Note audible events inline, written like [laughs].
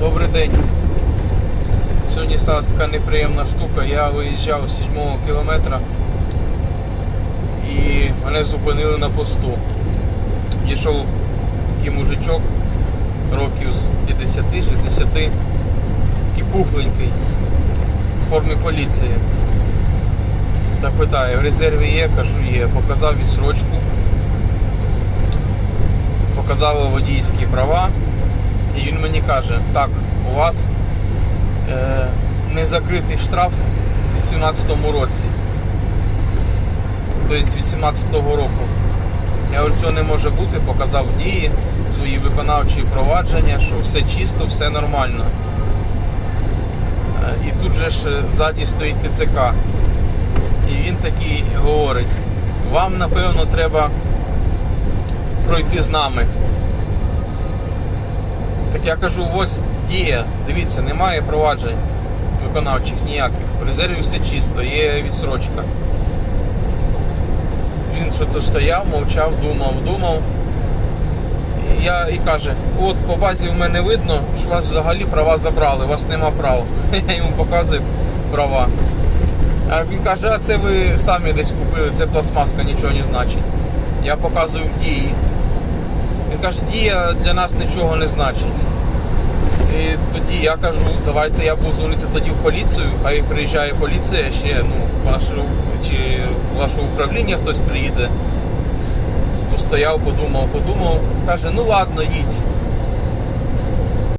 Добрий день. Сьогодні сталася така неприємна штука. Я виїжджав з 7 кілометра і мене зупинили на посту. Йшов такий мужичок років з 50-60, такий пухленький, в формі поліції. Та питає, в резерві є, кажу, є. Показав відсрочку, показав водійські права. І він мені каже, так, у вас е, незакритий штраф у 18-му році. Тобто з 18-го року. Я говорю, цього не може бути, показав дії, свої виконавчі провадження, що все чисто, все нормально. Е, І тут же ж ззаді стоїть ТЦК. І він такий говорить, вам напевно треба пройти з нами. Так я кажу, ось дія, дивіться, немає проваджень виконавчих ніяких. В резерві все чисто, є відсрочка. Він що то стояв, мовчав, думав, думав. І Я і каже, от по базі в мене видно, що вас взагалі права забрали, у вас нема прав. [laughs] Я йому показую права. А він каже, а це ви самі десь купили, це пластмаска нічого не значить. Я показую в дії. Він каже, дія для нас нічого не значить. І тоді я кажу, давайте я буду дзвонити тоді в поліцію, хай приїжджає поліція ще, ну, ваше, чи ваше управління хтось приїде. Стояв, подумав, подумав, каже, ну ладно, їдь.